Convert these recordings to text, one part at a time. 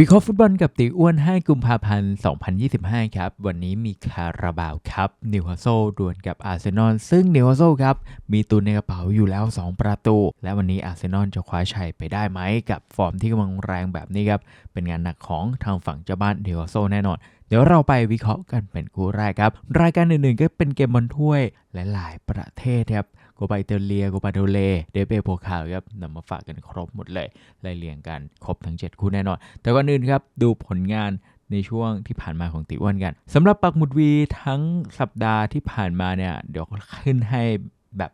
วิเคราะห์ฟุตบอลกับตีอ้วนให้กุมภาพันธ์ 2025 ครับ วันนี้มีคาราบาวครับนิวคาสเซิลดวลกับอาร์เซนอล ซึ่งนิวคาสเซิลครับ มีตุนในกระเป๋าอยู่แล้ว 2 ประตู และวันนี้อาร์เซนอลจะคว้าชัยไปได้ไหม กับฟอร์มที่กำลังแรงแบบนี้ครับ เป็นงานหนักของทางฝั่งเจ้าบ้านนิวคาสเซิลแน่นอนเดี๋ยวเราไปวิเคราะห์กันเป็นคู่แรกครับ รายการอื่นๆก็เป็นเกมบอลถ้วยหลาย ๆ ประเทศครับ โกบาอิตาเลียโกบาโดเลเดเปโพคาครับนำมาฝากกันครบหมดเลยไล่เรียงกันครบทั้ง 7 คู่แน่นอน แต่ก่อนอื่นครับดูผลงานในช่วงที่ผ่านมาของติอ้วนกันสำหรับปักหมุดวีทั้งสัปดาห์ที่ผ่านมาเนี่ยเดี๋ยวขึ้นให้แบบ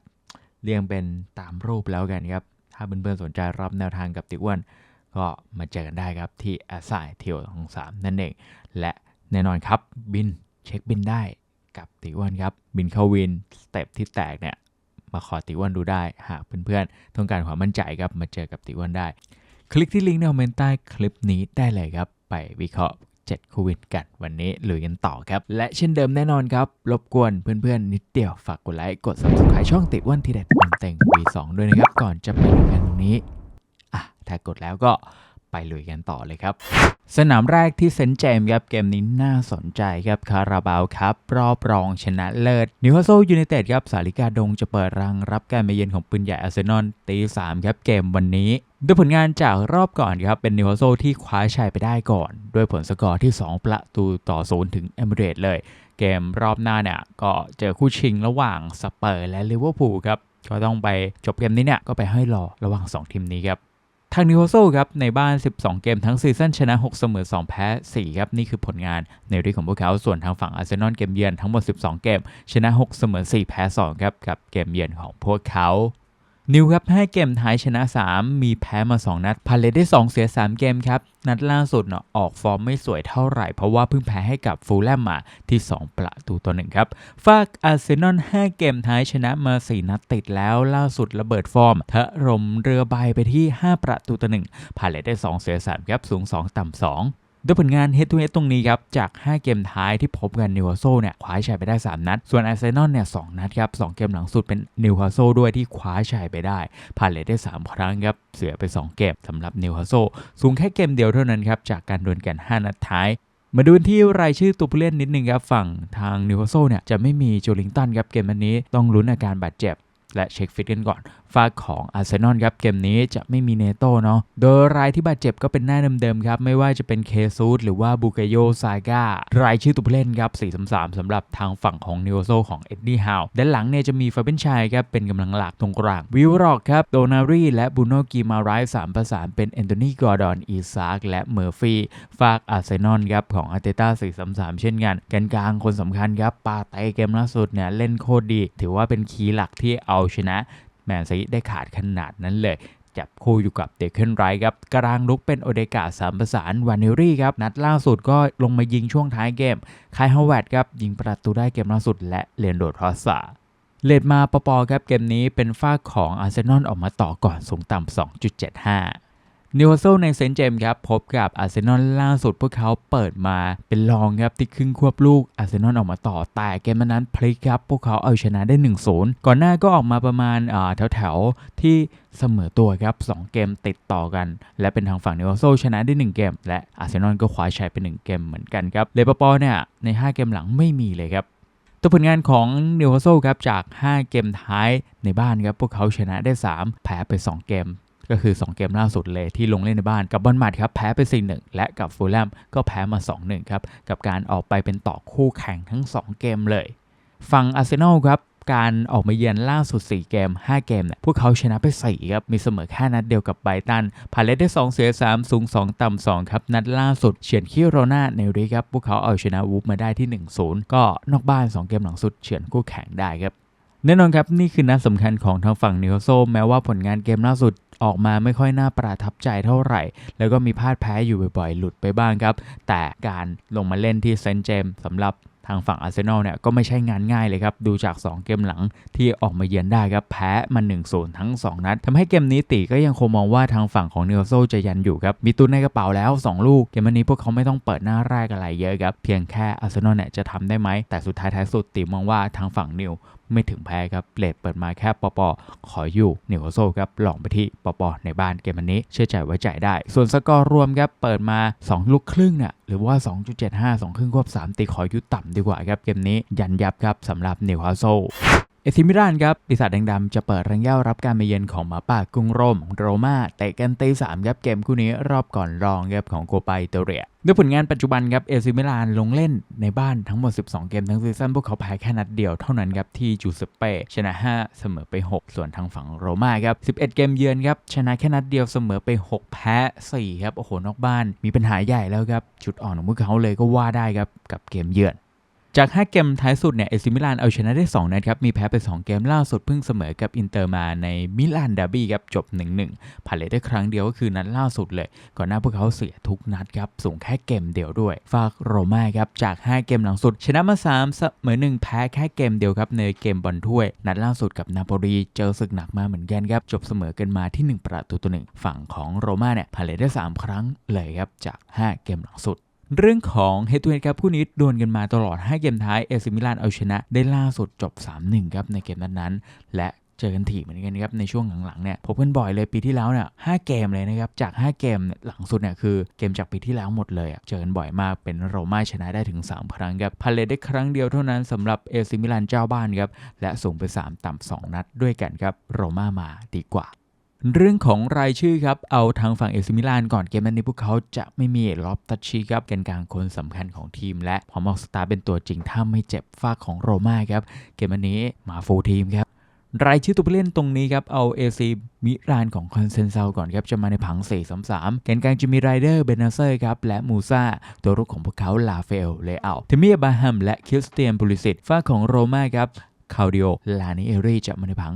เรียงเป็นตามรูปแล้วกันครับถ้าเพื่อนๆสนใจรับแนวทางกับติอ้วนก็มาเจอกันได้ครับที่แอสไซเทียวของสามนั่นเอง และแน่นอนครับบินเช็คบินได้กับติอ้วนครับ บินเข้าวินสเต็ปที่แตกเนี่ย มาขอติวันดูได้ หากเพื่อนๆต้องการความมั่นใจครับมาเจอกับติวันได้ คลิกที่ลิงก์ในคอมเมนต์ใต้คลิปนี้ได้เลยครับ ไปวิเคราะห์7คูวินกันวันนี้ลุยกันต่อครับ และเช่นเดิมแน่นอนครับ รบกวนเพื่อนๆ นิดเดียวฝากกดไลค์ กด subscribe ช่องติวันทีเด็ดมันเต็ง V2 ด้วยนะครับ ก่อนจะไปดูกันตรงนี้อะถ้ากดแล้วก็ ไปลุยกันต่อเลยครับ สนามแรกที่เซนต์เจมครับเกมนี้น่าสนใจครับคาราบาวครับ รอบรองชนะเลิศนิวคาสเซิลยูไนเต็ดครับสาริกาดงจะเปิดรังรับการมาเยือนของปืนใหญ่อาร์เซนอลตีสามครับเกมวันนี้ด้วยผลงานจากรอบก่อนครับเป็นนิวคาสเซิลที่คว้าชัยไปได้ก่อน ด้วยผลสกอร์ที่ 2 ประตูต่อศูนย์ถึงเอมิเรตเลย เกมรอบหน้าเนี่ยก็เจอคู่ชิงระหว่างสเปอร์และลิเวอร์พูลครับก็ต้องไปจบเกมนี้เนี่ยก็ไปให้รอระหว่าง 2 ทีมนี้ครับ ทางนิวคโซครับในบ้าน 12 เกมทั้งซีซั่นชนะ 6 เสมอ 2 แพ้ 4 ครับ นี่คือผลงานในฤดูของพวกเขา ส่วนทางฝั่งอาร์เซนอลเกมเยือนทั้งหมด 12 เกม ชนะ 6 เสมอ 4 แพ้ 2 ครับ กับเกมเยือนของพวกเขา นิวครับให้เกมท้ายชนะ 3 มีแพ้มา 2 นัดพาเลตได้ 2 เสีย 3 เกมครับ นัดล่าสุดเนาะออกฟอร์มไม่สวยเท่าไหร่ เพราะว่าเพิ่งแพ้ให้กับฟูลแลมมาที่ 2 ประตูต่อหนึ่งครับ ฝากอาร์เซนอลให้เกมท้ายชนะมา 4 นัดติดแล้วล่าสุดระเบิดฟอร์มทะรมเรือใบไปที่ 5 ประตูต่อหนึ่งพาเลตได้ 2 เสีย 3 ครับ สูง 2 ต่ำ2 ด้วยผลงาน head to h e a ตรงนี้ครับ จาก 5 เกมท้ายที่พบกันนิวคาสเซิลเนี่ยคว้าชัยไปได้ 3 นัด ส่วนอาร์เซนอลเนี่ยสนัดครับ2เกมหลังสุดเป็นนิวคาสเซิลด้วยที่คว้าชัยไปได้ผ่านเลทได้ 3 ครั้งครับเสียไป 2 เกมสำหรับนิวคาสเซิลสูงแค่เกมเดียวเท่านั้นครับจากการดวลกัน 5 นัดท้ายมาดูที่รายชื่อตัวผู้เล่นนิดนึงครับ ฝั่งทางนิวคาสเซิลเนี่ยจะไม่มีโจลิงตันครับเกมนี้ต้องลุ้นอาการบาดเจ็บ และเช็คฟิตกันก่อนฝากของอาร์เซนอลครับเกมนี้จะไม่มีเนโต้เนาะโดยรายที่บาดเจ็บก็เป็นหน้าเดิมๆครับ ไม่ว่าจะเป็นเคซูดหรือว่าบูเกโยซาก้ารายชื่อตัวผู้เล่นครับ4-3-3สำหรับทางฝั่งของนิโอโซของเอ็ดดี้ฮาวด้านหลังเนี่ยจะมีฟาเบนชัยครับเป็นกำลังหลักตรงกลางวิวรอกครับโดนารีและบูโนกีมาไรส์สามประสานเป็นแอนโทนีกอร์ดอนอีซากและเมอร์ฟี่ฝากอาร์เซนอลครับของอาร์เตต้า4-3-3เช่นกันกันกลางคนสำคัญครับปาเต้เกมล่าสุดเนี่ยเล่นโคตรดี ถือว่าเป็นคีย์หลักที่เอาชนะแมนซีได้ขาดขนาดนั้นเลยจับคู่อยู่กับเดคเคนไรครับกลางลุกเป็นโอเดกาสามประสานวานิรี่ครับ นัดล่าสุดก็ลงมายิงช่วงท้ายเกม คายฮาวเวดครับ ยิงประตูได้เกมล่าสุดและเลนโดทอสซาเลดมาปปอครับ เกมนี้เป็นฝ้าของอาร์เซนอลออกมาต่อก่อนสูงต่ำ2.75 นิวคาสเซิลในเซนต์เจมส์ครับ พบกับอาร์เซนอลล่าสุดพวกเขาเปิดมาเป็นรองครับที่ครึ่งควบลูกอาร์เซนอลออกมาต่อ แต่เกมนั้นพลิกครับ พวกเขาเอาชนะได้ 1-0 ก่อนหน้าก็ออกมาประมาณแถวๆที่เสมอตัวครับ 2 เกมติดต่อกัน และเป็นทางฝั่งนิวคาสเซิลชนะได้ 1 เกม และอาร์เซนอลก็คว้าชัยไป 1 เกมเหมือนกันครับเลเปอร์ปอเนี่ยใน 5 เกมหลังไม่มีเลยครับตัวผลงานของนิวคาสเซิลครับจาก 5 เกมท้ายในบ้านครับ พวกเขาชนะได้ 3 แพ้ไป 2 เกม ก็คือ 2 เกมล่าสุดเลยที่ลงเล่นในบ้านกับบอลมัดครับแพ้ไป4-1และกับฟูลแลมก็แพ้มา 2-1ครับกับการออกไปเป็นต่อคู่แข่งทั้ง 2 เกมเลยฝั่งอาร์เซนอลครับการออกมาเยือนล่าสุด 4 เกม 5 เกมเนี่ยพวกเขาชนะไป 4 ครับ มีเสมอแค่นัดเดียวกับไบตันผ่านเลทได้ 2 เสีย 3 สูง 2 ต่ำ 2 ครับ นัดล่าสุดเฉือนคิโรนาในรีครับ พวกเขาเอาชนะวูฟมาได้ที่ 1-0 ก็นอกบ้าน 2 เกมหลังสุดเฉือนคู่แข่งได้ครับแน่นอนครับ นี่คือนัดสำคัญของทางฝั่งนิโคโซแม้ว่าผลงานเกมล่าสุด ออกมาไม่ค่อยน่าประทับใจเท่าไหร่ แล้วก็มีพลาดแพ้อยู่บ่อยๆ หลุดไปบ้างครับ แต่การลงมาเล่นที่เซนต์เจมส์สำหรับทางฝั่งอาร์เซนอลเนี่ยก็ไม่ใช่งานง่ายเลยครับ ดูจาก 2 เกมหลังที่ออกมาเยือนได้ครับ แพ้มา1-0ทั้ง 2 นัดทำให้เกมนี้ตีก็ยังคงมองว่าทางฝั่งของเนิวโซจะยันอยู่ครับ มีตุนในกระเป๋าแล้ว 2 ลูก เกมนี้พวกเขาไม่ต้องเปิดหน้าแรกอะไรเยอะครับ เพียงแค่อาร์เซนอลเนี่ยจะทำได้ไหม แต่สุดท้ายท้ายสุดตีมองว่าทางฝั่งนิว ไม่ถึงแพ้ครับเลดเปิดมาแค่ปอปขออยู่นิวคาสเซิลครับหลองไปที่ปอปในบ้านเกมวันนี้เชื่อใจไว้ใจได้ ส่วนสกอร์รวมครับเปิดมา 2 ลูกครึ่งเนี่ยหรือว่า 2.75 2ครึ่งควบ3ตีขอยุดต่ำดีกว่าครับเกมนี้ยันยับครับสำหรับนิวคาสเซิล เอซิมิลานครับปีศาจแดงดำจะเปิดรังเย่ารับการมาเยือนของหมาป่ากรุงโรมโรม่าเตะกันตีสามครับเกมคู่นี้รอบก่อนรองครับของโกปาอิตเลียด้วยผลงานปัจจุบันครับเอซิมิลานลงเล่นในบ้านทั้งหมด 12 เกมทั้งซีซั่นพวกเขาแพ้แค่นัดเดียวเท่านั้นครับที่จูเซเป้ชนะ 5 เสมอไป 6 ส่วนทางฝั่งโรม่าครับ 11 เกมเยือนครับชนะแค่นัดเดียวเสมอไป 6 แพ้ 4 ครับ โอ้โหนอกบ้านมีปัญหาใหญ่แล้วครับ จุดอ่อนของพวกเขาเลยก็ว่าได้ครับกับเกมเยือน จาก 5 เกมท้ายสุดเนี่ยเอซิมิลานเอาชนะได้ 2 นัดครับ มีแพ้ไป 2 เกมล่าสุดเพิ่งเสมอกับอินเตอร์มาในมิลานดาร์บี้ครับ จบ 1-1ผ่านเลยได้ครั้งเดียวก็คือนัดล่าสุดเลย ก่อนหน้าพวกเขาเสียทุกนัดครับ สูงแค่เกมเดียวด้วย ฝากโรม่าครับ จาก 5 เกมหลังสุด ชนะมา3เสมอ1แพ้แค่เกมเดียวครับในเกมบอลถ้วย นัดล่าสุดกับนาโปลีเจอศึกหนักมาเหมือนกันครับจบเสมอกันมาที่ 1 ประตูต่อหนึ่งฝั่งของโรม่าเนี่ยผ่านเลยได้ 3 ครั้งเลยครับจาก 5 เกมหลังสุด เรื่องของเฮตูเฮดครับคู่นี้ดวลกันมาตลอด 5 เกมท้ายเอซิมิลานเอาชนะ ได้ล่าสุดจบ 3-1 ครับในเกมนั้นๆและเจอกันถี่เหมือนกันครับในช่วงหลังๆเนี่ยพบกันบ่อยเลยปีที่แล้วเนี่ยห้าเกมเลยนะครับจาก 5 เกมหลังสุดเนี่ยคือเกมจากปีที่แล้วหมดเลยเจอกันบ่อยมากเป็นโรม่าชนะได้ถึง 3 ครั้งครับพาเลตได้ครั้งเดียวเท่านั้นสำหรับเอซิมิลานเจ้าบ้านครับและสูงไป 3 ต่ำ2นัดด้วยกันครับโรม่ามาดีกว่า เรื่องของรายชื่อครับ เอาทางฝั่งเอซิมิลานก่อนเกมนั้นนี้พวกเขาจะไม่มีลอบตัชชีครับแกนกลางคนสำคัญของทีม และพร้อมออกสตาร์เป็นตัวจริงถ้าไม่เจ็บฝากของโรม่าครับ เกมวันนี้มาฟูลทีมครับรายชื่อตัวผู้เล่นตรงนี้ครับ เอาเอซีมิรานของคอนเซนเซลก่อนครับ จะมาในผัง 4-3-3 แกนกลางจะมีไรเดอร์เบนเซอร์ครับ และมูซาตัวรุกของพวกเขาลาเฟลเลอาเทมิอาบาฮัมและคิสเตียนบูลิสิตฝ้ากของโรม่าครับ คาดิโอลานิเอรีจะมาในผัง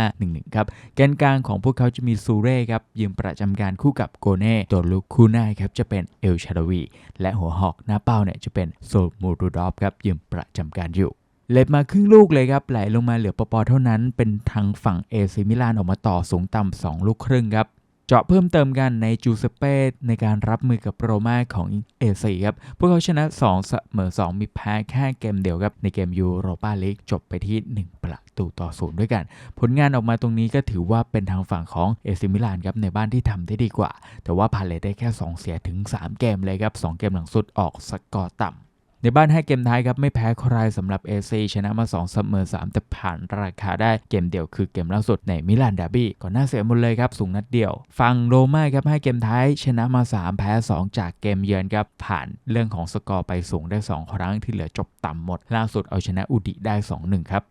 3511 ครับ แกนกลางของพวกเขาจะมีซูเร่ครับยืมประจำการคู่กับโกเน่ตัวลูกคู่หน้าครับจะเป็นเอลชาดวี และหัวหอกหน้าเป้าเนี่ยจะเป็นโซมูรูดอฟครับยืมประจำการอยู่เล็บมาครึ่งลูกเลยครับไหลลงมาเหลือปปเท่านั้น เป็นทางฝั่งเอซิมิลานออกมาต่อสูงต่ำ2ลูกครึ่งครับ จาะเพิ่มเติมกันในจูเซเป้ในการรับมือกับโรม่าของเอซีครับ พวกเขาชนะ2เสมอ2 มีแพ้แค่เกมเดียวครับ ในเกมยูโรปาลีกจบไปที่ 1 ประตูต่อศูนย์ด้วยกัน ผลงานออกมาตรงนี้ก็ถือว่าเป็นทางฝั่งของเอซิมิลานครับในบ้านที่ทำได้ดีกว่า แต่ว่าพาเลตได้แค่ 2 เสียถึง 3 เกมเลยครับ 2 เกมหลังสุดออกสกอร์ต่ำ ในบ้านให้เกมท้ายครับไม่แพ้ใครสำหรับเอซีชนะมา2เสมอ3แต่ผ่านราคาได้เกมเดียวคือเกมล่าสุดในมิลานดาร์บี้ก่อนหน้าเสียหมดเลยครับสูงนัดเดียวฟังโรม่าครับให้เกมท้ายชนะมา 3 แพ้ 2 จากเกมเยือนครับผ่านเรื่องของสกอร์ไปสูงได้ 2 ครั้งที่เหลือจบต่ำหมด ล่าสุดเอาชนะอุดิได้ 2-1 ครับ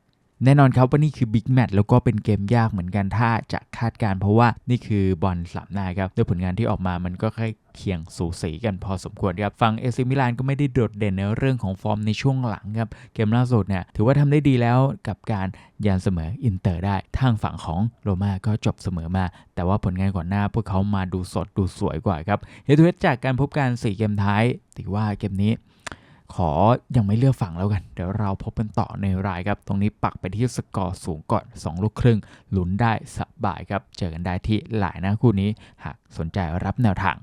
แน่นอนครับว่านี่คือบิ๊กแมตช์แล้วก็เป็นเกมยากเหมือนกันถ้าจะคาดการ์เพราะว่านี่คือบอลสามนาครับด้วยผลงานที่ออกมามันก็ใกล้เคียงสูสีกันพอสมควรครับฝั่งเอซิมิลานก็ไม่ได้โดดเด่นในเรื่องของฟอร์มในช่วงหลังครับ เกมล่าสุดเนี่ยถือว่าทำได้ดีแล้วกับการยันเสมออินเตอร์ได้ ทางฝั่งของโรม่าก็จบเสมอมา แต่ว่าผลงานก่อนหน้าพวกเขามาดูสดดูสวยกว่าครับเฮทูเฮดจากการพบกัน4เกมท้ายถือว่าเกมนี้ ขอยังไม่เลือกฝั่งแล้วกัน เดี๋ยวเราพบกันต่อในรายครับ ตรงนี้ปักไปที่สกอร์สูงก่อน 2 ลูกครึ่งลุ้นได้สบายครับ เจอกันได้ที่หลายหนะคู่นี้ หากสนใจรับแนวทาง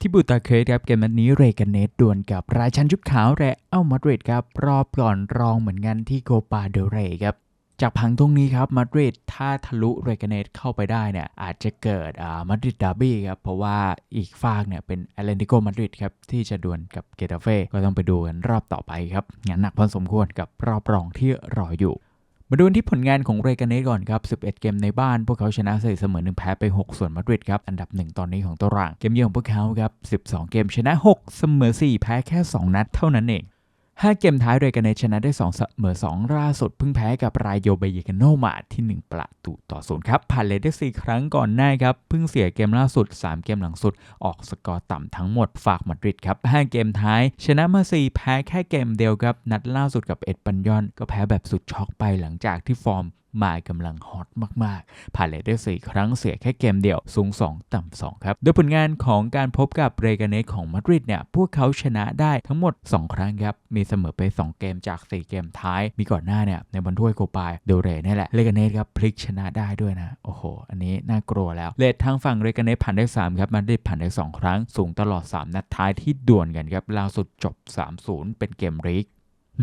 ที่บูตาเคสครับเกมนัดนี้เรกันเนตดวลกับรายชันชุดขาวแรอัลมาดริดครับรอบก่อนรองเหมือนกันที่โกปาเดเรครับ จากพังตรงนี้ครับมาดริดถ้าทะลุเรกเนตเข้าไปได้เนี่ยอาจจะเกิดมาดริดดาร์บี้ครับเพราะว่าอีกฝากเนี่ยเป็นแอตเลนติโกมาดริดครับที่จะดวลกับเกตาเฟ่ก็ต้องไปดูกันรอบต่อไปครับงานหนักพอสมควรกับรอบรองที่รออยู่มาดูที่ผลงานของเรกาเนตก่อนครับ 11 เกมในบ้าน พวกเขาชนะ4เสมอ 1 แพ้ไป 6 ส่วนมาดริดครับ อันดับ 1 ตอนนี้ของตาราง เกมเยือนของพวกเขาครับ 12 เกมชนะ 6 เสมอ 4 แพ้แค่ 2 นัดเท่านั้นเอง 5 เกมท้ายเรกาเนชนะได้2เสมอ2ล่าสุดเพิ่งแพ้กับรายโยเบยิกโนมาที่ 1 ประตูต่อศูนย์ครับผ่านเลดได้ 4 ครั้งก่อนหน้าครับ เพิ่งเสียเกมล่าสุด 3 เกมหลังสุด ออกสกอร์ต่ำทั้งหมดฝากมาดริดครับ 5 เกมท้าย ชนะมา 4 แพ้แค่เกมเดียวครับ นัดล่าสุดกับเอ็ดปัญยอนก็แพ้แบบสุดช็อกไปหลังจากที่ฟอร์ม มากำลังฮอตมากๆ ผ่านเลดได้ 4 ครั้งเสียแค่เกมเดียว สูง 2 ต่ำ 2 ครับ โดยผลงานของการพบกับเรกาเนสของมาดริดเนี่ย พวกเขาชนะได้ทั้งหมด 2 ครั้งครับ มีเสมอไป 2 เกมจาก 4 เกมท้าย มีก่อนหน้าเนี่ย ในบอลถ้วยโกปายเดลเรนี่แหละ เรกาเนสครับ พลิกชนะได้ด้วยนะ โอ้โห อันนี้น่ากลัวแล้ว เลดทางฝั่งเรกาเนสผ่านได้ 3 ครับ มาดริดผ่านได้ 2 ครั้ง สูงตลอด 3 นัดท้ายที่ดวลกันครับ ล่าสุดจบ 3-0 เป็นเกมรีก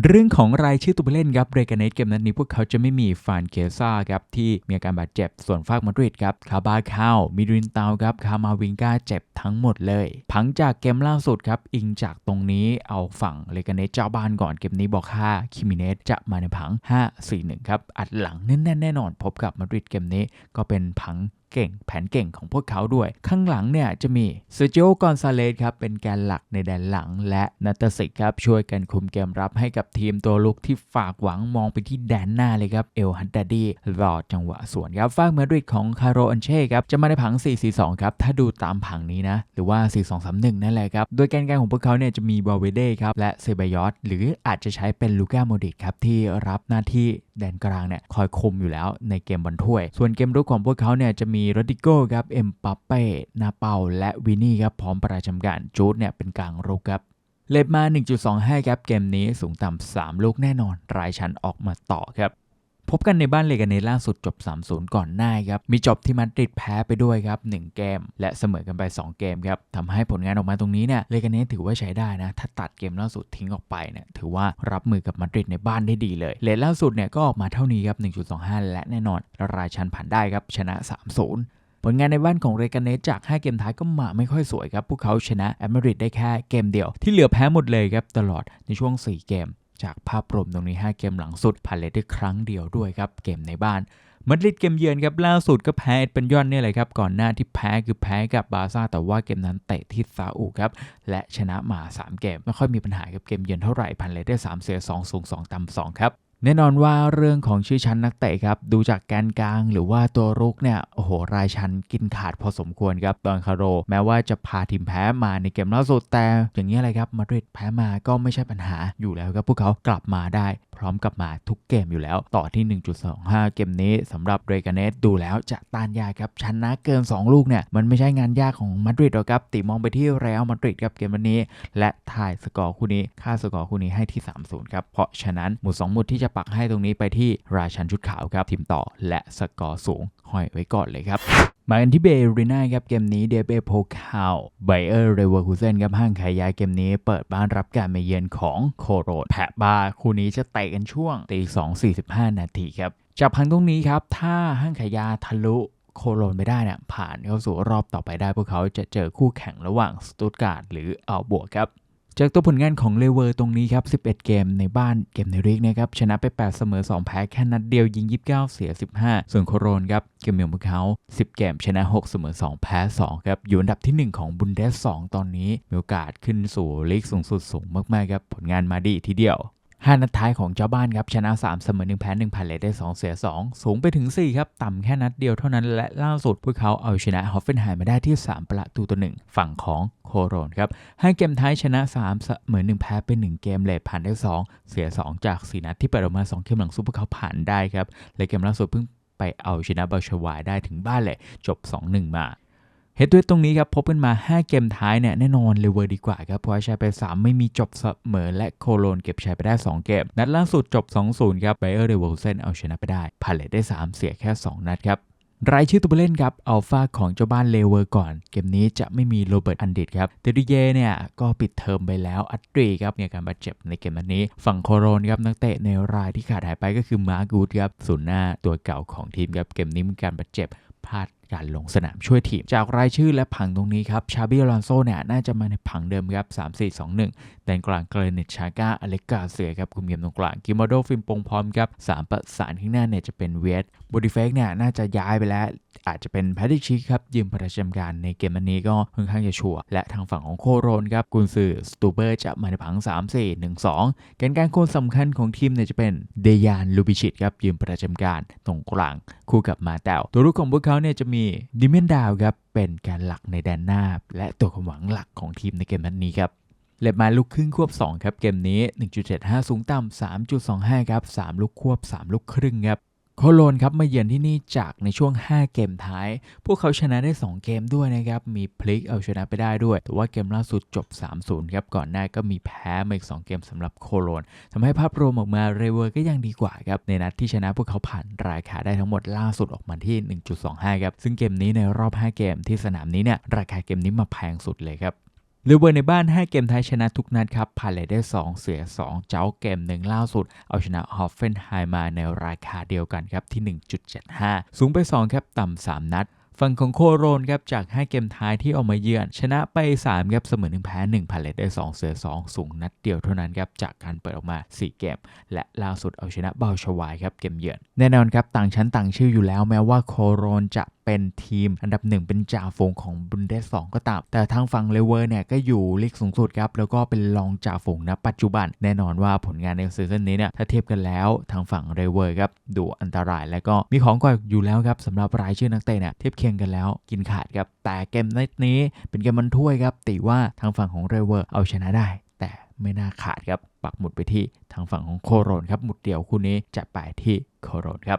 เรื่องของรายชื่อตัวผู้เล่นครับเรกาเนตเกมนัดนี้พวกเขาจะไม่มีฟานเกซ่าครับที่มีอาการบาดเจ็บส่วนฟากมาดริดครับคาบาคาวมิดรินเตาครับคามาวิงกาเจ็บทั้งหมดเลยพังจากเกมล่าสุดครับอิงจากตรงนี้เอาฝั่งเรกาเนตเจ้าบ้านก่อนเกมนี้บอกค่าคิมิเนสจะมาในผัง 5-4-1 ครับอัดหลังแน่นๆแน่นอน พบกับมาดริดเกมนี้ก็เป็นผัง เก่ง แผนเก่งของพวกเขาด้วย ข้างหลังเนี่ยจะมีเซจิโอกอนซาเลสครับเป็นแกนหลักในแดนหลัง และนาตสิกครับช่วยกันคุมเกมรับให้กับทีมตัวลุกที่ฝากหวังมองไปที่แดนหน้าเลยครับเอลฮันดาดีรอจังหวะสวนครับฟากมาดริดของคาร์โรอันเช่ครับจะมาในผัง 4-4-2 ครับถ้าดูตามผังนี้นะ หรือว่า 4-2-3-1 นั่นแหละครับ โดยแกนกลางของพวกเขาเนี่ยจะมีบาเวเดครับและเซบายอสหรืออาจจะใช้เป็นลูก้าโมดิตครับที่รับหน้าที่แดนกลางเนี่ยคอยคุมอยู่แล้วในเกมบอลถ้วย ส่วนเกมรุกของพวกเขาเนี่ยจะมีโรดิโก้ครับเอ็มปาเป้นาเปาและวินนี่ครับพร้อมประจำการจูดเนี่ยเป็นกลางรุกครับเลดมา 1.25 ครับ เกมนี้สูงต่ำ3 ลูกแน่นอน รายชั้นออกมาต่อครับ พบกันในบ้านเลกาเนล่าสุดจบ 3-0 ก่อนหน้าครับ มีจบที่มาดริดแพ้ไปด้วยครับ 1 เกม และเสมอกันไป 2 เกมครับทำให้ผลงานออกมาตรงนี้เนี่ยเลกาเนถือว่าใช้ได้นะ ถ้าตัดเกมล่าสุดทิ้งออกไปเนี่ยถือว่ารับมือกับมาดริดในบ้านได้ดีเลยเลทล่าสุดเนี่ยก็ออกมาเท่านี้ครับ 1.25 และแน่นอนรายชันผ่านได้ครับชนะ 3-0ผลงานในบ้านของเรกาเนสจาก 5 เกมท้ายก็มาไม่ค่อยสวยครับ พวกเขาชนะแอมเบริดได้แค่เกมเดียว ที่เหลือแพ้หมดเลยครับตลอดในช่วง 4 เกม จากภาพรวมตรงนี้ 5 เกมหลังสุดผ่านเลทได้ครั้งเดียวด้วยครับ เกมในบ้านมาดริดเกมเยือนครับล่าสุดก็แพ้เอสเป็นยอนเนี่ยแหละครับ ก่อนหน้าที่แพ้คือแพ้กับบาร์ซ่าแต่ว่าเกมนั้นเตะที่ซาอุครับ และชนะมา 3 เกม ไม่ค่อยมีปัญหากับเกมเยือนเท่าไหร่พันเลทได้3เสีย2สูง2ต่ำ2ครับ แน่นอนว่าเรื่องของชื่อชั้นนักเตะครับ ดูจากแกนกลางหรือว่าตัวรุกเนี่ยโอ้โหรายชั้นกินขาดพอสมควรครับตอนคาโร แม้ว่าจะพาทีมแพ้มาในเกมล่าสุดแต่อย่างนี้อะไรครับมาดริดแพ้มาก็ไม่ใช่ปัญหาอยู่แล้วครับพวกเขากลับมาได้ พร้อมกลับมาทุกเกมอยู่แล้ว ต่อที่ 1.25 เกมนี้สำหรับเรกาเนสดูแล้วจะต้านยากครับชนะเกิน 2 ลูกเนี่ยมันไม่ใช่งานยากของมาดริดหรอกครับติมองไปที่เรอัลมาดริดครับเกมวันนี้ และถ่ายสกอร์คู่นี้ค่าสกอร์คู่นี้ให้ที่ 3-0ครับเพราะฉะนั้นหมุด2หมุดที่จะปักให้ตรงนี้ไปที่ราชันชุดขาวครับทีมต่อและสกอร์สูงห้อยไว้ก่อนเลยครับมากันที่เบรีน่าครับเกมนี้เดเบโพคาวไบเออร์เรเวอร์คูเซนครับห้างขายยาเกมนี้เปิดบ้านรับการมาเยือนของโคโรดแพะบาคู่นี้จะเตะกันช่วงตี2.45นาทีครับจากพังตรงนี้ครับ ถ้าห้างขายยาทะลุโคโลนไปได้เนี่ยผ่านเข้าสู่รอบต่อไปได้พวกเขาจะเจอคู่แข่งระหว่างสตุตการ์ดหรืออัลบวกครับ จากตัวผลงานของเลเวอร์ตรงนี้ครับ 11 เกมในบ้านเกมในลีกนะครับชนะไป 8 เสมอ 2 แพ้แค่นัดเดียวยิง 29 เสีย 15 ส่วนโคโรนครับเกมเมียวกเขา10 เกมชนะ 6 เสมอ 2 แพ้ 2 ครับ อยู่อันดับที่ 1 ของบุนเดส 2 ตอนนี้ มีโอกาสขึ้นสู่ลีกสูงสุดสูงมาก ๆ ครับ ผลงานมาดีทีเดียว 5 นัดท้ายของเจ้าบ้านครับชนะ 3 เสมอ1แพ้1ผ่านเลยได้ 2 เสีย 2 สูงไปถึง 4 ครับ ต่ำแค่นัดเดียวเท่านั้นและล่าสุด พวกเขาเอาชนะฮอฟเฟนไฮม์มาได้ที่ 3 ประตูต่อ1ฝั่งของโคโรนครับให้เกมท้ายชนะ 3 เสมอ1แพ้เป็น 1 เกมเลทผ่านได้ 2 เสีย 2 จาก 4 นัดที่เปิดออกมา 2 เกมหลังซุปเปอร์เขาผ่านได้ครับและเกมล่าสุดเพิ่งไปเอาชนะบาชวายได้ถึงบ้านเลยจบ 2-1 มา เฮดด้วยตรงนี้ครับพบกันมา 5 เกมท้ายเนี่ยแน่นอนเลเวอร์ดีกว่าครับเพราะว่าใช้ไป 3 ไม่มีจบเสมอและโคโลนเก็บชัยไปได้ 2 เกม นัดล่าสุดจบ 2-0 ครับไบเออร์เดวอลเซนเอาชนะไปได้พาเลตได้ 3 เสียแค่ 2 นัดครับรายชื่อตัวผู้เล่นครับอัลฟาของเจ้าบ้านเลเวอร์ก่อน เกมนี้จะไม่มีโรเบิร์ตอันดิตครับเดริเยเนี่ยก็ปิดเทอมไปแล้วอัตรีครับมีอาการบาดเจ็บในเกมนี้ ฝั่งโคโรนครับนักเตะในรายที่ขาดหายไปก็คือมาร์กูดครับศูนย์หน้าตัวเก่าของทีมครับเกมนี้มีการบาดเจ็บ พลาดการลงสนามช่วยทีม จากรายชื่อและผังตรงนี้ครับชาบิอลอนโซเนี่ยน่าจะมาในผังเดิมครับ 3 4 2 1แดนกลางเกรเนตชาก้าอเล็กกาเซียครับคุมเกมตรงกลาง กิมโมโดฟิมปงพร้อมครับสามประสานข้างหน้าเนี่ยจะเป็นเวสบอดีเฟกเนี่ยน่าจะย้ายไปแล้ว อาจจะเป็นแพทริชิกครับยืมประจำการในเกมอันนี้ก็ค่อนข้างจะชัวร์และทางฝั่งของโคโรนครับกุนซือสตูเบอร์จะมาในผัง 3 4 1 2แกนกลารคนสำคัญของทีมเนี่ยจะเป็นเดยานลูบิชิตครับยืมประจำการตรงกลางคู่กับมาแตวตัวรุกของพวกเขาเนี่ยจะมีดิเมนดาวครับเป็นแการหลักในแดนหน้า และตัวความหวังหลักของทีมในเกมนัดนี้ครับเลดมาลูกครึ่งควบ 2 ครับ เกมนี้ 1.75 สูงต่ำ3.25 ครับ 3 ลูกควบ 3 ลูกครึ่งครับ โคโลนครับมาเยือนที่นี่จากในช่วง 5 เกมท้าย พวกเขาชนะได้ 2 เกมด้วยนะครับ มีพลิกเอาชนะไปได้ด้วย แต่ว่าเกมล่าสุดจบ 3-0 ครับ ก่อนหน้าก็มีแพ้มาอีก 2 เกมสำหรับโคโลนทำให้ภาพรวมออกมาเรเวอร์ก็ยังดีกว่าครับ ในนัดที่ชนะพวกเขาผ่านรายขาได้ทั้งหมดล่าสุดออกมาที่ 1.25 ครับ ซึ่งเกมนี้ในรอบ 5 เกมที่สนามนี้เนี่ยราคาเกมนี้มาแพงสุดเลยครับ ลิเวอร์ในบ้าน 5 เกมไทยชนะทุกนัดครับพาเลตได้ 2 เสีย 2 เจ้าเกมหนึ่งล่าสุด เอาชนะฮอฟเฟนไฮมาในราคาเดียวกันครับที่ 1.75 สูงไป 2 ครับ ต่ำ 3 นัดฝั่งของโคโรนครับจาก 5 เกมท้ายที่ออกมาเยือน ชนะไป3ครับเสมอ1แพ้1พาเลตได้ 2 เสือ 2 สูงนัดเดียวเท่านั้นครับจากการเปิดออกมา 4 เกม และล่าสุดเอาชนะเบาชวายครับเกมเยือน แน่นอนครับต่างชั้นต่างชื่ออยู่แล้วแม้ว่าโคโรนจะ เป็นทีม อันดับหนึ่งเป็นจ่าฝูงของบุนเดสสองก็ตาม แต่ทางฝั่งเลเวอร์เนี่ยก็อยู่ลีกสูงสุดครับ แล้วก็เป็นรองจ่าฝูงณปัจจุบัน แน่นอนว่าผลงานในซีซั่นนี้เนี่ยถ้าเทียบกันแล้วทางฝั่งเลเวอร์ครับดูอันตรายและก็มีของก่อยอยู่แล้วครับสำหรับรายชื่อนักเตะเนี่ยเทียบเคียงกันแล้วกินขาดครับแต่เกมนัดนี้เป็นเกมมันถ้วยครับติว่าทางฝั่งของเลเวอร์เอาชนะได้ ไม่น่าขาดครับ ปักหมุดไปที่ทางฝั่งของโคโรนครับ หมุดเดียวคู่นี้จะไปที่โคโรนครับ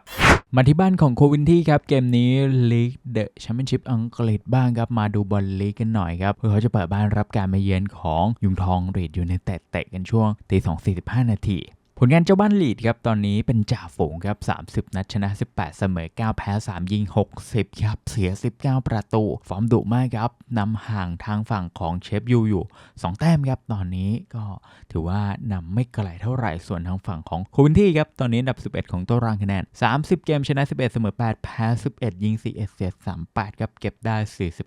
มาที่บ้านของโควินที่ครับ เกมนี้ลีกเดอะแชมเปี้ยนชิพอังกฤษบ้างครับ มาดูบอลลีกกันหน่อยครับเพื่อเขาจะเปิดบ้านรับการมาเยือนของยุงทองเรดอยู่ในเตะเตะกันช่วงตีสองสี่สิบห้านาที ผลงานเจ้าบ้านลีดครับตอนนี้เป็นจ่าฝูงครับ 30 นัดชนะ 18 เสมอ 9 แพ้ 3 ยิง 60 ครับ เสีย 19 ประตู ฟอร์มดุมากครับนำห่างทางฝั่งของเชฟยูอยู่ 2 แต้มครับ ตอนนี้ก็ถือว่านำไม่ไกลเท่าไหร่ส่วนทางฝั่งของโควินที่ครับ ตอนนี้อันดับ 11 ของตารางคะแนน 30 เกมชนะ 11 เสมอ 8 แพ้ 11 ยิง 41 เสีย 38 ครับเก็บได้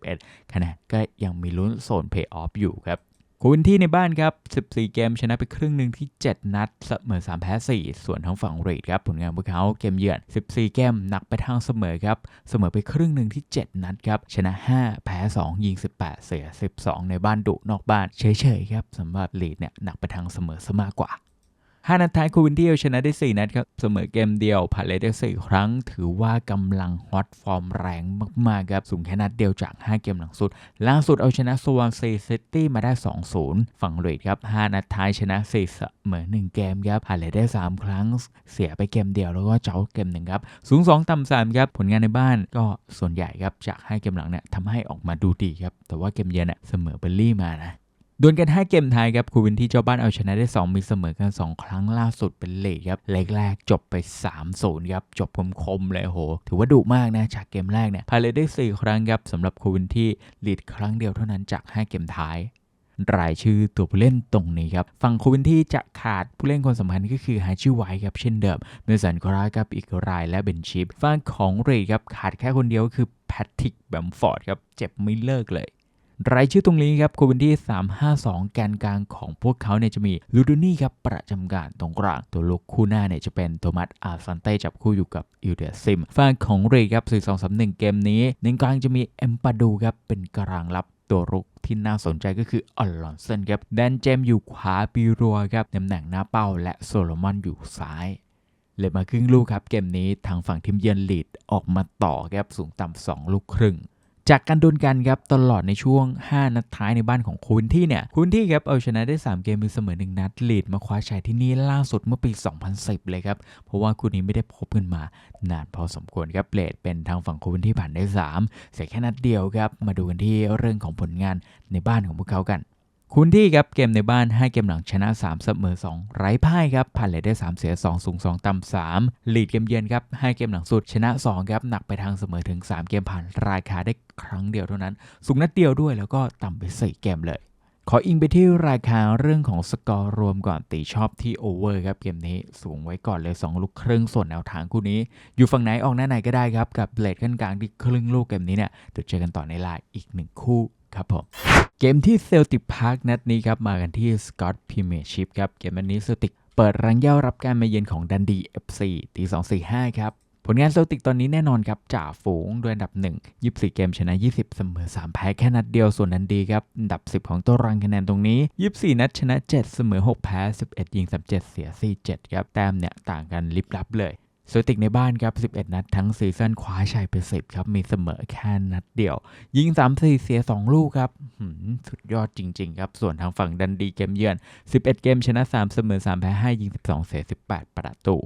41 คะแนนก็ยังมีลุ้นโซนเพย์ออฟอยู่ครับ คูนที่ในบ้านครับ 14 เกมชนะไปครึ่งหนึ่งที่ 7 นัด เสมอ 3 แพ้ 4 ส่วนทั้งฝั่งเรดครับ ผลงานพวกเขาเกมเยือน 14 เกมหนักไปทางเสมอครับ เสมอไปครึ่งหนึ่งที่ 7 นัดครับ ชนะ 5 แพ้ 2 ยิง 18 เสีย 12 ในบ้านดุนอกบ้านเฉยๆครับสำหรับเรดเนี่ยหนักไปทางเสมอซะมากกว่า 5 นัดท้ายคูวินเดียวชนะได้ 4 นัดครับ เสมอเกมเดียวผ่านเลยได้ 4 ครั้ง ถือว่ากำลังฮอตฟอร์มแรงมากๆครับ สูงแค่นัดเดียวจาก 5 เกมหลังสุด ล่าสุดเอาชนะสวอนซีซิตี้มาได้ 2-0 ฝั่งเรดครับ 5 นัดท้ายชนะ 4 เสมอ 1 เกมครับผ่านเลยได้ 3 ครั้ง เสียไปเกมเดียวแล้วก็เจ้าเกมหนึ่งครับ สูง 2 ต่ำ3ครับ ผลงานในบ้านก็ส่วนใหญ่ครับจาก 5 เกมหลังเนี่ยทำให้ออกมาดูดีครับ แต่ว่าเกมเย็นเนี่ยเสมอเบอร์ลี่มานะ ดวลกัน 5 เกมไทยครับคูวินที่เจ้าบ้านเอาชนะได้ 2 มีเสมอกัน 2 ครั้งล่าสุดเป็นเลกครับเลกแรกจบไป 3-0 ครับ จบคมๆเลยโห ถือว่าดุมากนะจากเกมแรกเนี่ยพายเลยได้ 4 ครั้งครับสำหรับคูวินที่ลีดครั้งเดียวเท่านั้นจาก 5 เกมท้ายรายชื่อตัวผู้เล่นตรงนี้ครับ ฝั่งคูวินที่จะขาดผู้เล่นคนสำคัญก็คือฮาชิไวครับเช่นเดิมเมสันครากับอีกรายและเบนชิปฝั่งของเรย์ครับขาดแค่คนเดียวคือแพทริกแบมฟอร์ดครับเจ็บไม่เลิกเลย รายชื่อตรงนี้ครับโควินที่ 352 แกนกลางของพวกเขาเนี่ยจะมีลูดูนี่ครับประจำการตรงกลาง ตัวลุกคู่หน้าเนี่ยจะเป็นโทมัสอาซันเต้จับคู่อยู่กับอิลเดียซิมฝั่งของเรย์ครับ4231 เกมนี้ในกลางจะมีเอ็มปาดูครับเป็นกลางรับตัวรุกที่น่าสนใจก็คือออลลอนเซนครับแดนเจมอยู่ขวาปีรัวครับตำแหน่งหน้าเป้าและโซโลมอนอยู่ซ้ายเลยมาครึ่งลูกครับ เกมนี้ทางฝั่งทีมเยือนลีดออกมาต่อครับสูงต่ำ2ลูกครึ่ง จากการดวลกันครับตลอดในช่วง 5 นัดท้ายในบ้านของคุณที่เนี่ยคุณที่ครับเอาชนะได้ 3 เกมมีเสมอ 1 นัดลีดมาคว้าชัยที่นี่ล่าสุดเมื่อปี 2010 เลยครับ เพราะว่าคู่นี้ไม่ได้พบกันมานานพอสมควรครับเลดเป็นทางฝั่งคุณที่ผ่านได้ 3 เสียแค่นัดเดียวครับ มาดูกันที่เรื่องของผลงานในบ้านของพวกเขากัน คุณที่ครับเกมในบ้านให้เกมหลังชนะ 3 เสมอ 2 ไร้พ่ายครับผ่านเลยได้ 3 เสีย 2 สูง 2 ต่ำ3ลีดเกมเยือนครับให้เกมหลังสุดชนะ 2 ครับ หนักไปทางเสมอถึง 3 เกมผ่านราคาได้ครั้งเดียวเท่านั้น สูงนัดเดียวด้วยแล้วก็ต่ำไป 4 เกมเลย ขออิงไปที่ราคาเรื่องของสกอร์รวมก่อนตีชอบที่โอเวอร์ครับเกมนี้สูงไว้ก่อนเลย 2 ลูกครึ่งส่วนแนวทางคู่นี้ อยู่ฝั่งไหนออกหน้าไหนก็ได้ครับกับเลดขั้นกลางที่ครึ่งลูกเกมนี้เนี่ยเดี๋ยวเจอกันต่อในไลน์อีกหนึ่งคู่ ครับผมเกมที่เซลติกพาร์คนัดนี้ครับมากันที่สกอตพรีเมชิพครับเกมนี้เซลติกเปิดรังเย่ารับการมาเยือนของดันดี FC ตี245 ครับ ผลงานเซลติกตอนนี้แน่นอนครับจ่าฝูงด้วยอันดับ 1 24 เกมชนะ 20 เสมอ 3 แพ้แค่นัดเดียวส่วนดันดีครับอันดับ 10 ของตัวรังคะแนนตรงนี้ 24 นัดชนะ 7 เสมอ 6 แพ้ 11 ยิง 37 เสีย 47 ครับ แต้มเนี่ยต่างกันลิบลับเลย สติกในบ้านครับ 11 นัดทั้งซีซั่นคว้าชัยไป 10 ครับ มีเสมอแค่นัดเดียว ยิง 3 4 เสีย 2 ลูกครับสุดยอดจริง ๆ ครับ ส่วนทางฝั่งดันดีเกมเยือน 11 เกมชนะ 3 เสมอ 3 แพ้ 5 ยิง 12 เสีย 18 ประตู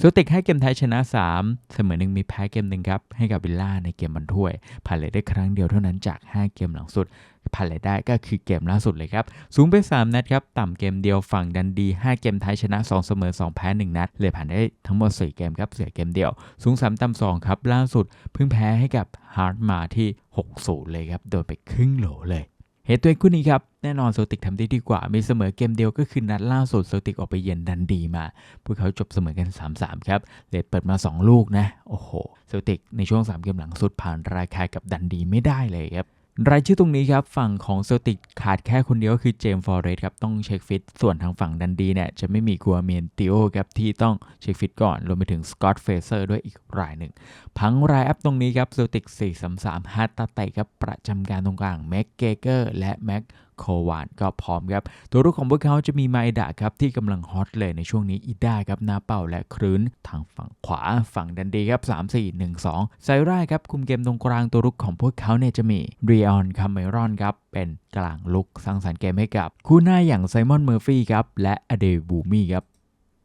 สติกให้เกมไทยชนะ 3 เสมอหนึ่งมีแพ้เกมหนึ่งครับ ให้กับวิลล่าในเกมบอลถ้วยผ่านเลยได้ครั้งเดียวเท่านั้นจาก 5 เกมหลังสุดผ่านเลยได้ก็คือเกมล่าสุดเลยครับ สูงไป 3 นัดครับ ต่ำเกมเดียวฝั่งดันดี 5 เกมไทยชนะ 2 เสมอ 2 แพ้ 1 นัด เลยผ่านได้ทั้งหมด 4 เกมครับเสียเกมเดียว สูง 3 ต่ำ2 ครับ ล่าสุดเพิ่งแพ้ให้กับฮาร์ดมาที่ 6-0 เลยครับ โดยไปครึ่งโหลเลย เหตุตัวคู่นี้ครับ แน่นอนโซติกทำได้ดีกว่า มีเสมอเกมเดียวก็คือนัดล่าสุดโซติกออกไปเยือนดันดีมา พวกเขาจบเสมอกัน 3-3 ครับเลดเปิดมา 2 ลูกนะ โอ้โหโซติกในช่วง 3 เกมหลังสุดผ่านรายคากับดันดีไม่ได้เลยครับ รายชื่อตรงนี้ครับ ฝั่งของเซลติกขาดแค่คนเดียวก็คือเจมส์ฟอร์เรสครับ ต้องเช็คฟิต ส่วนทางฝั่งดันดีเนี่ย จะไม่มีกัวเมียนติโอครับ ที่ต้องเช็คฟิตก่อน รวมไปถึงสกอตเฟเซอร์ด้วยอีกรายหนึ่ง พังรายอัพตรงนี้ครับเซลติก4-3-3ฮาร์ตตาเตครับ ประจำการตรงกลางแม็กเกเกอร์และแม็ก โควานก็พร้อมครับ ตัวรุกของพวกเขาจะมีไมดะครับที่กำลังฮอตเลยในช่วงนี้อีด้าครับหน้าเป้าและครื้นทางฝั่งขวาฝั่งดันดีครับ 3 4 1 2ไซร่าครับคุมเกมตรงกลางตัวรุกของพวกเขาเนี่ยจะมีเรียนคาเมรอนครับเป็นกลางลุกสร้างสรรค์เกมให้กับ คู่หน้าอย่างไซมอนเมอร์ฟี่ครับและอเดบูมี่ครับ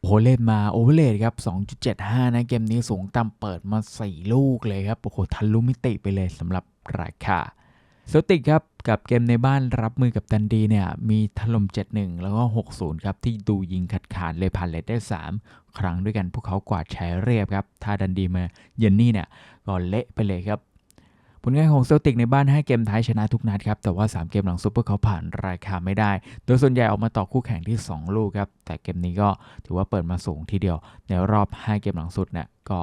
โอ้โหเล่นมาโอเวอร์เลดครับ 2.75 นะเกมนี้สูงต่ำเปิดมา 4 ลูกเลยครับ โอ้โหทะลุมิติไปเลยสำหรับราคา เซลติกครับกับเกมในบ้านรับมือกับดันดีเนี่ยมีถล่ม 7-1 แล้วก็ 6-0 ครับ ที่ดูยิงขาดขาดเลยผ่านเลดได้ 3 ครั้งด้วยกันพวกเขากวาดแชร์เรียบครับ ถ้าดันดีมาเย็นนี่เนี่ยก็เละไปเลยครับ ผลงานของเซลติกในบ้านให้เกมท้ายชนะทุกนัดครับ แต่ว่า 3 เกมหลังซุปเปอร์เขาผ่านราคาไม่ได้ โดยส่วนใหญ่ออกมาต่อคู่แข่งที่ 2 ลูกครับแต่เกมนี้ก็ถือว่าเปิดมาสูงทีเดียว ในรอบ 5 เกมหลังสุดเนี่ยก็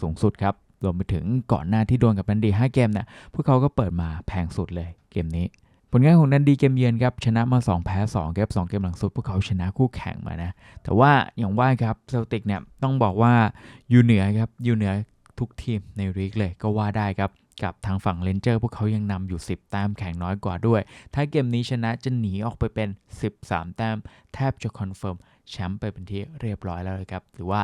สูงสุดครับ รวมไปถึงก่อนหน้าที่ดวลกับดันดี 5 เกมเนี่ยพวกเขาก็เปิดมาแพงสุดเลยเกมนี้ ผลงานของดันดีเกมเยือนครับชนะมา 2 แพ้2ครับ2เกมหลังสุด พวกเขาชนะคู่แข่งมานะ แต่ว่าอย่างว่าครับเซลติกเนี่ยต้องบอกว่าอยู่เหนือครับอยู่เหนือทุกทีมในลีกเลยก็ว่าได้ครับกับทางฝั่งเลนเจอร์พวกเขายังนำอยู่ 10 แต้มแข่งน้อยกว่าด้วย ถ้าเกมนี้ชนะจะหนีออกไปเป็น 13 แต้ม แทบจะคอนเฟิร์มแชมป์ไปเป็นที่เรียบร้อยแล้วเลยครับถือว่า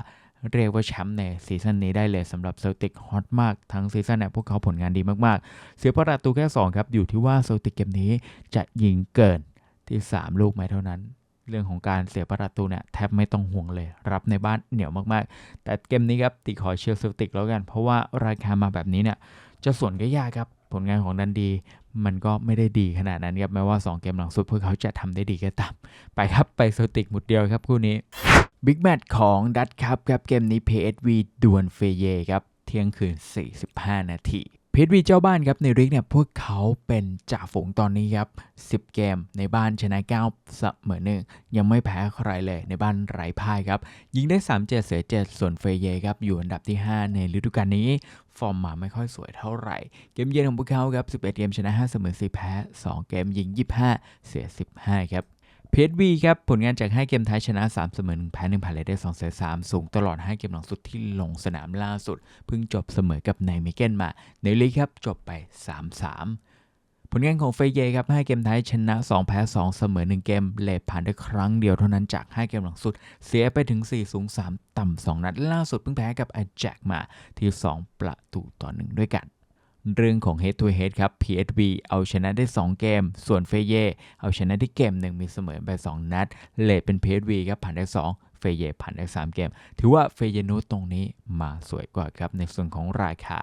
เรียกว่าแชมป์ในซีซั่นนี้ได้เลยสำหรับเซลติกฮอตมากทั้งซีซั่นเนี่ยพวกเขาผลงานดีมากๆ เสียประตูแค่ 2 ครับ อยู่ที่ว่าเซลติกเกมนี้จะยิงเกินที่ 3 ลูกไหมเท่านั้น เรื่องของการเสียประตูเนี่ยแทบไม่ต้องห่วงเลย รับในบ้านเหนียวมากๆ แต่เกมนี้ครับติขอเชียร์เซลติกแล้วกัน เพราะว่าราคามาแบบนี้เนี่ยจะส่วนก็ยากครับผลงานของดันดี มันก็ไม่ได้ดีขนาดนั้นครับแม้ว่า 2 เกมหลังสุดพวกเขาจะทำได้ดีก็ตามไปครับไปเซลติกหมุดเดียวครับคู่นี้ บิ๊กแมตช์ของดัตครับครับเกมนี้ PSV ดวลเฟเยครับ เที่ยงคืน 45 นาที PSV เจ้าบ้านครับในริกเนี่ยพวกเขาเป็นจ่าฝูงตอนนี้ครับ 10 เกมในบ้านชนะ9เสมอหนึ่งยังไม่แพ้ใครเลยในบ้านไร้พ่ายครับยิงได้ 3 7 เสีย 7 ส่วนเฟเยครับ อยู่อันดับที่ 5 ในฤดูกาลนี้ ฟอร์มมาไม่ค่อยสวยเท่าไหร่ เกมเยือนของพวกเขาครับ 11 เกมชนะ 5 เสมอ4แพ้ 2 เกมยิง 25 เสีย 15 ครับ เพชรวีครับผลงานจาก 5 เกมท้ายชนะ 3 เสมอ1แพ้1ผ่านเลยได้2เสีย3 สูงตลอด 5 เกมหลังสุดที่ลงสนามล่าสุด เพิ่งจบเสมอกับไนเมเกนมา ในลีกครับจบไป 3-3 ผลงานของเฟเยครับ 5 เกมท้ายชนะ 2 แพ้ 2 เสมอ 1 เกม เลทผ่านได้ครั้งเดียวเท่านั้นจาก 5 เกมหลังสุด เสียไปถึง 4 สูง 3 ต่ำ 2 นัด ล่าสุดเพิ่งแพ้กับไอแจ็คมาที่ 2 ประตูต่อ 1 ด้วยกัน เรื่องของ Head to Head ครับ PSV เอาชนะได้ 2 เกม ส่วนเฟเย่เอาชนะได้เกมหนึ่งมีเสมอไป 2 นัด เลทเป็น PSV ครับผ่านได้ 2เฟเย่ผ่านได้3เกม ถือว่าเฟเยนูตรงนี้มาสวยกว่าครับในส่วนของราคา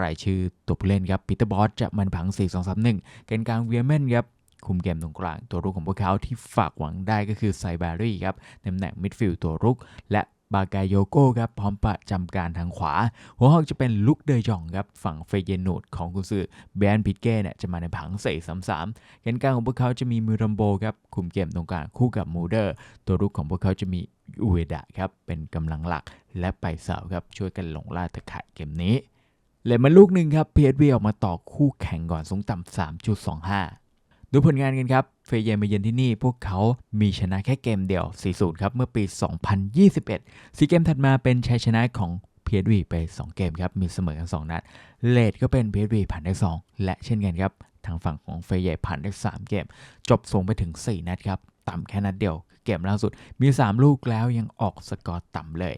รายชื่อตัวผู้เล่นครับปีเตอร์บอสจะมันผัง 4 2 3 1กันกลางเวียเมนครับ คุมเกมตรงกลาง ตัวรุกของพวกเขาที่ฝากหวังได้ก็คือไซบารี่ครับตำแหน่งมิดฟิลด์ตัวรุก และ บากายโยโก้ครับพร้อมประจำการทางขวา หัวหอกจะเป็นลุกเดยองครับฝั่งเฟเยนูดของกุนซือแบรนด์พิตเก้เนี่ยจะมาในผัง4 3 3กันกลางของพวกเขาจะมีมูรัมโบครับคุมเกมตรงกลางคู่กับมูเดอร์ ตัวรุกของพวกเขาจะมีอุเอดะครับเป็นกำลังหลักและไปเสาครับช่วยกันลงล่าตะข่ายเกมนี้เลยมาลูกหนึ่งครับ PSV ออกมาต่อคู่แข่งก่อนสูงต่ำ3.25 ดูผลงานกันครับเฟเยมาเยือนที่นี่พวกเขามีชนะแค่เกมเดียว 4-0 ครับ เมื่อปี 2021 สีเกมถัดมาเป็นชัยชนะของ PSV ไป 2 เกมครับ มีเสมอกัน 2 นัด เลดก็เป็น PSV ผ่านได้ 2 และเช่นกันครับ ทางฝั่งของเฟยเยผ่านได้ 3 เกม จบสูงไปถึง 4 นัดครับ ต่ำแค่นัดเดียว เกมล่าสุดมี 3 ลูกแล้วยังออกสกอร์ต่ำเลย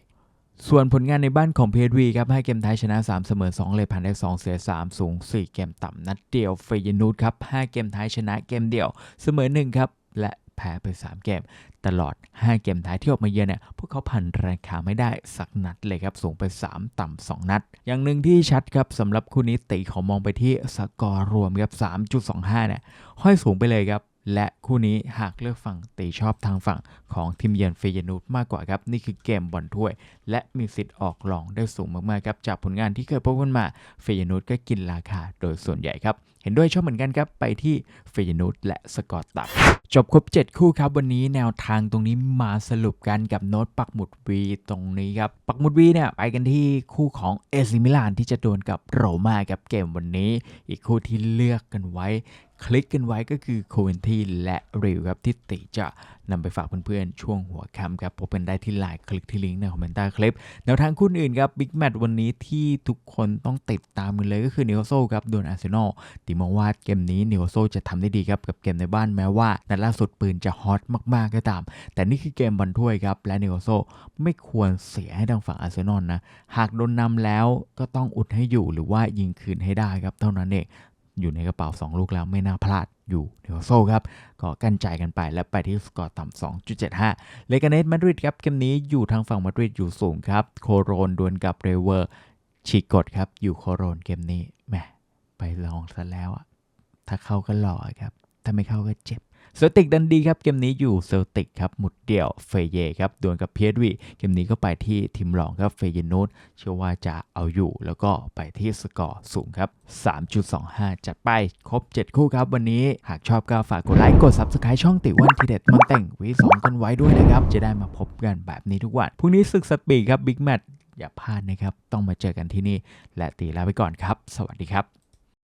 ส่วนผลงานในบ้านของ PSV ครับให้เกมท้ายชนะ 3 เสมอ 2 เลยผ่านได้ 2 เสีย 3 สูง 4 เกมต่ำนัดเดียวเฟยนูดครับ5เกมท้ายชนะเกมเดียว เสมอ 1 ครับ และแพ้ไป 3 เกม ตลอด 5 เกมท้ายที่ออกมาเยือนเนี่ยพวกเขาพันราคาไม่ได้สักนัดเลยครับ สูงไป 3 ต่ำ 2 นัด อย่างหนึ่งที่ชัดครับสำหรับคู่นี้ตีขามองไปที่สกอร์รวมครับ3.25เนี่ยห้อยสูงไปเลยครับ และคู่นี้หากเลือกฝั่งตีชอบทางฝั่งของทีมเยือนเฟยนูดมากกว่าครับ นี่คือเกมบอลถ้วย และมีสิทธิ์ออกรองได้สูงมากๆครับ จากผลงานที่เคยพบกันมาเฟยนูดก็กินราคาโดยส่วนใหญ่ครับ เห็นด้วยชอบเหมือนกันครับไปที่เฟยนูดและสกอตตับจบครบ 7 คู่ครับ วันนี้แนวทางตรงนี้มาสรุปกันกับโน้ตปักหมุด V ตรงนี้ครับ ปักหมุด V เนี่ยไปกันที่คู่ของเอซิมิลานที่จะโดวลกับโรม่ากับเกมวันนี้ อีกคู่ที่เลือกกันไว้ คลิกกันไว้ก็คือโคเวนทีและริวครับที่ติจะนำไปฝากเพื่อนๆ ช่วงหัวค่ำครับพบกันได้ที่ไลน์คลิกที่ลิงก์ในคอมเมนต์ใต้คลิปแนวทางคู่อื่นครับบิ๊กแมตช์วันนี้ที่ทุกคนต้องติดตามกันเลยก็คือนิโคโซครับโดนอาร์เซนอลตีมองว่าเกมนี้นิโคโซจะทำได้ดีครับกับเกมในบ้านแม้ว่านัดล่าสุดปืนจะฮอตมากๆก็ตาม แต่นี่คือเกมบอลถ้วยครับและนิโคโซไม่ควรเสียให้ทางฝั่งอาร์เซนอลนะหากโดนนำแล้วก็ต้องอุดให้อยู่หรือว่ายิงคืนให้ได้ครับเท่านั้นเอง อยู่ในกระเป๋า 2 ลูกแล้วไม่น่าพลาดอยู่นิโคโซครับ ก็กั้นใจกันไปและไปที่สกอร์ต่ำ 2.75 เลกาเนสมาดริดครับ เกมนี้อยู่ทางฝั่งมาดริดอยู่สูงครับ โคโรนดวลกับเรเวอร์ฉีกกดครับ อยู่โคโรนเกมนี้แหมไปลองซะแล้วอะถ้าเข้าก็หล่อครับ ถ้าไม่เข้าก็เจ็บ เซลติกดันดีครับ เกมนี้อยู่เซลติกครับ หมุดเดี่ยวเฟเยครับดวลกับเพียวีเกมนี้ก็ไปที่ทีมรองครับเฟเยนูตเชื่อว่าจะเอาอยู่ แล้วก็ไปที่สกอร์สูงครับ 3.25 จัดไป ครบ 7 คู่ครับวันนี้ หากชอบก็ฝากกดไลค์กด Subscribe ช่องติวันทีเด็ดมันแต่งวีสองกันไว้ด้วยนะครับ จะได้มาพบกันแบบนี้ทุกวันพรุ่งนี้ศึกสปีดครับบิ๊กแมตอย่าพลาดนะครับ ต้องมาเจอกันที่นี่ และตีลาไปก่อนครับ สวัสดีครับ